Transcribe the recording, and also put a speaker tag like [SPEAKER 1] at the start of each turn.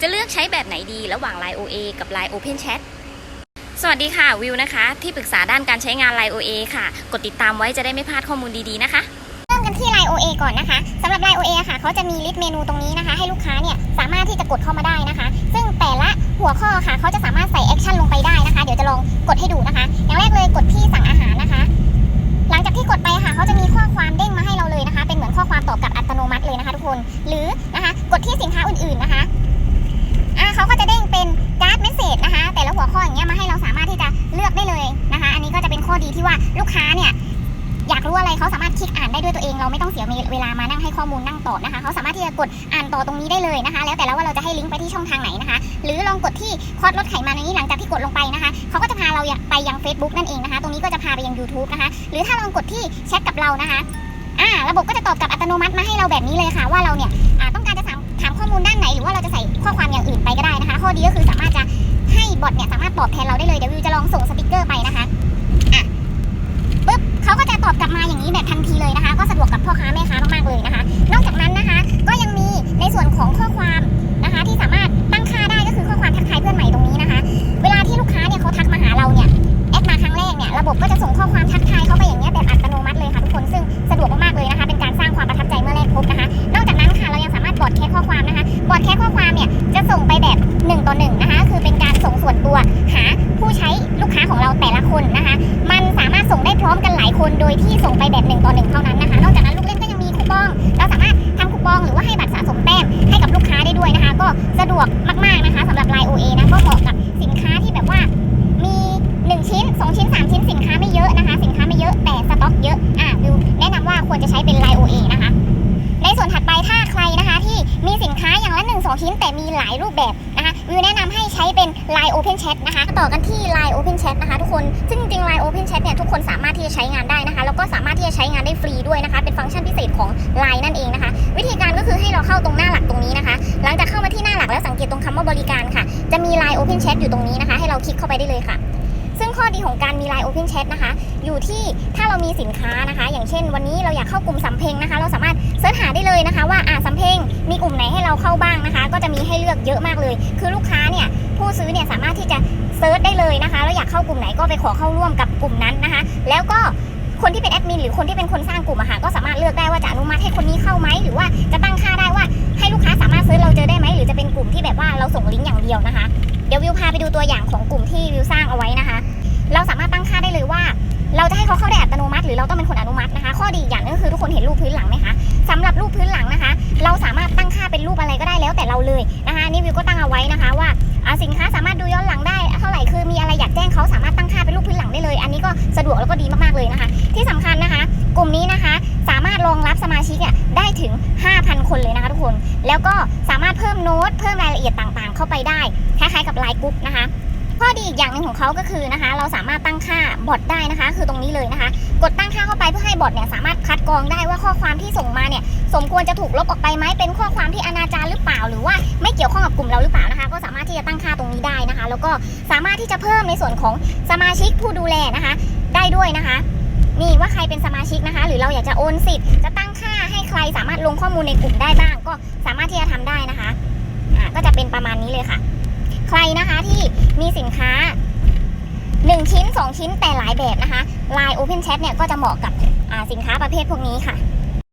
[SPEAKER 1] จะเลือกใช้แบบไหนดีระหว่าง Line OA กับ Line Open Chat สวัสดีค่ะวิวนะคะ ที่ปรึกษาด้านการใช้งาน Line OA ค่ะ กดติดตามไว้จะได้ไม่พลาดข้อมูลดีๆนะคะ
[SPEAKER 2] เริ่มกันที่ Line OA ก่อนนะคะสำหรับ Line OA ค่ะเขาจะมีลิสต์เมนูตรงนี้นะคะ ให้ลูกค้าเนี่ยสามารถที่จะกดเข้ามาได้นะคะ ซึ่งแต่ละหัวข้อค่ะเขาจะสามารถใส่แอคชั่นลงไปได้นะคะ เดี๋ยวจะลองกดให้ดูนะคะอย่างแรกเลยกดที่สั่งอาหารนะคะ หลังจากที่กดไปค่ะเขาจะมีข้อความเด้งมาให้เราเลยนะคะ เป็นเหมือนข้อความตอบกลับอัตโนมัติเลยนะคะ ทุกคน หรือนะคะ กดที่สินค้าอื่น ๆนะคะ เขาก็จะเด้งเป็นการ์ดเมสเซจนะคะ แต่ละหัวข้ออย่างเงี้ยมาให้เราสามารถที่จะเลือกได้เลยนะคะ อันนี้ก็จะเป็นข้อดีที่ว่าลูกค้าเนี่ยอยากรู้อะไรเขาสามารถคลิกอ่านได้ด้วยตัวเองเราไม่ต้องเสียเวลามานั่งให้ข้อมูลนั่งตอบนะคะเขาสามารถที่จะกดอ่านต่อตรงนี้ได้เลยนะคะ แล้วแต่ละว่าเราจะให้ลิงก์ไปที่ช่องทางไหนนะคะ หรือลองกดที่คอร์สลดไขมันอันนี้หลังจากที่กดลงไปนะคะเขาก็จะพาเราไปยัง Facebook นั่นเองนะคะ ตรงนี้ก็จะพาไปยัง YouTube นะคะ หรือถ้าลองกดที่แชทกับเรานะคะอ่าระบบก็จะตอบกลับอัตโนมัติมาให้เราแบบนี้เลยค่ะว่าเราเนี่ย ตอบแทนเราได้เลย เดี๋ยววิวจะลองส่งสติกเกอร์ไปนะคะปุ๊บเขาก็จะตอบกลับมาอย่างนี้แบบทันทีเลยนะคะ ก็สะดวกกับพ่อค้าแม่ค้ามากๆเลยนะคะ นอกจากนั้นนะคะ ก็ยังมีในส่วนของข้อความนะคะ ที่สามารถตั้งค่าได้ก็คือข้อความทักทายเพื่อนใหม่ตรงนี้นะคะ เวลาที่ลูกค้าเนี่ยเขาทักมาหาเราเนี่ยแอดมาครั้งแรกเนี่ยระบบก็จะส่งข้อความทักทายเข้าไปอย่างเงี้ย คนโดยที่ส่งไปแบบ1ต่อ1เท่านั้นนะคะ นอกจากนั้นลูกเล่นก็ยังมีคูปอง เราสามารถทำคูปองหรือว่าให้บัตรสะสมแต้มให้กับลูกค้าได้ด้วยนะคะ ก็สะดวกมากๆนะคะสำหรับ Line OA นะก็เหมาะกับสินค้าที่แบบว่ามี 1 ชิ้น 2 ชิ้น 3 ชิ้นสินค้าไม่เยอะนะคะ สินค้าไม่เยอะแต่สต็อกเยอะอะวิวแนะนำว่าควรจะใช้เป็น Line OA นะคะ ในส่วนถัดไปถ้าใครนะคะที่มีสินค้าอย่างละ 1 2 ชิ้น แต่มีหลายรูปแบบนะคะวิวแนะนำให้ใช้เป็น Line Open Chat นะคะ ต่อกันที่ Line Open Chat นะคะ ทุกคน ทุกคนสามารถที่จะใช้งานได้นะคะแล้วก็สามารถที่จะใช้งานได้ฟรีด้วยนะคะ เป็นฟังก์ชันพิเศษของ Line นั่นเองนะคะ วิธีการก็คือให้เราเข้าตรงหน้าหลักตรงนี้นะคะ หลังจากเข้ามาที่หน้าหลักแล้วสังเกตตรงคำว่าบริการค่ะ จะมี Line Open Chat อยู่ตรงนี้นะคะ ให้เราคลิกเข้าไปได้เลยค่ะซึ่งข้อดีของการมี Line Open Chat นะคะ อยู่ที่ถ้าเรามีสินค้านะคะ อย่างเช่นวันนี้เราอยากเข้ากลุ่มสำเพ็งนะคะ เราสามารถเสิร์ชหาได้เลยนะคะว่า มีกลุ่มไหนให้เราเข้าบ้างนะคะ ก็จะมีให้เลือกเยอะมากเลย คือลูกค้าเนี่ยผู้ซื้อเนี่ยสามารถที่จะเซิร์ชได้เลยนะคะแล้วอยากเข้ากลุ่มไหนก็ไปขอเข้าร่วมกับกลุ่มนั้นนะคะ แล้วก็คนที่เป็นแอดมินหรือคนที่เป็นคนสร้างกลุ่มอะค่ะก็สามารถเลือกได้ว่าจะอนุมัติให้คนนี้เข้าไหมหรือว่าจะตั้งค่าได้ว่าให้ลูกค้าสามารถซิร์ชเราเจอได้ไหมหรือจะเป็นกลุ่มที่แบบว่าเราส่งลิงก์อย่างเดียวนะคะ เดี๋ยววิวพาไปดูตัวอย่างของกลุ่มที่วิวสร้างเอาไว้นะคะ เราสามารถตั้งค่าได้เลยว่า เราจะให้เขาเข้าได้อัตโนมัติ หรือเราต้องเป็นคนอนุมัตินะคะ ข้อดีอย่างนึงคือทุกคนเห็นรูปพื้นหลังไหมคะสำหรับรูปพื้นหลัง เป็นรูปอะไรก็ได้แล้วแต่เราเลยนะคะนี่วิวก็ตั้งเอาไว้นะคะว่าสินค้าสามารถดูย้อนหลังได้เท่าไหร่คือมีอะไรอยากแจ้งเขาสามารถตั้งค่าเป็นรูปพื้นหลังได้เลย อันนี้ก็สะดวกแล้วก็ดีมากๆเลยนะคะ ที่สำคัญนะคะ กลุ่มนี้นะคะสามารถรองรับสมาชิกเนี่ยได้ถึง 5,000 คนเลยนะคะทุกคน แล้วก็สามารถเพิ่มโน้ตเพิ่มรายละเอียดต่างๆ เข้าไปได้คล้ายๆกับไลน์กรุ๊ปนะคะข้อดีอีกอย่างหนึ่งของเขาก็คือนะคะ เราสามารถตั้งค่าบอทได้นะคะ คือตรงนี้เลยนะคะ กดตั้งค่าเข้าไปเพื่อให้บอทเนี่ยสามารถคัดกรองได้ว่าข้อความที่ส่งมาเนี่ย สมควรจะถูกลบออกไปไหมเป็นข้อความที่อนาจารหรือเปล่า หรือว่าไม่เกี่ยวข้องกับกลุ่มเราหรือเปล่านะคะ ก็สามารถที่จะตั้งค่าตรงนี้ได้นะคะ แล้วก็สามารถที่จะเพิ่มในส่วนของสมาชิกผู้ดูแลนะคะ ได้ด้วยนะคะนี่ว่าใครเป็นสมาชิกนะคะ หรือเราอยากจะโอนสิทธิ์จะตั้งค่าให้ใครสามารถลงข้อมูลในกลุ่มได้บ้าง ก็สามารถที่จะทำได้นะคะอ่าก็จะเป็นประมาณนี้เลยค่ะ ใครนะคะที่มีสินค้า 1 ชิ้น 2 ชิ้นแต่หลายแบบนะคะ Line Open Chat เนี่ยก็จะเหมาะกับสินค้าประเภทพวกนี้ค่ะ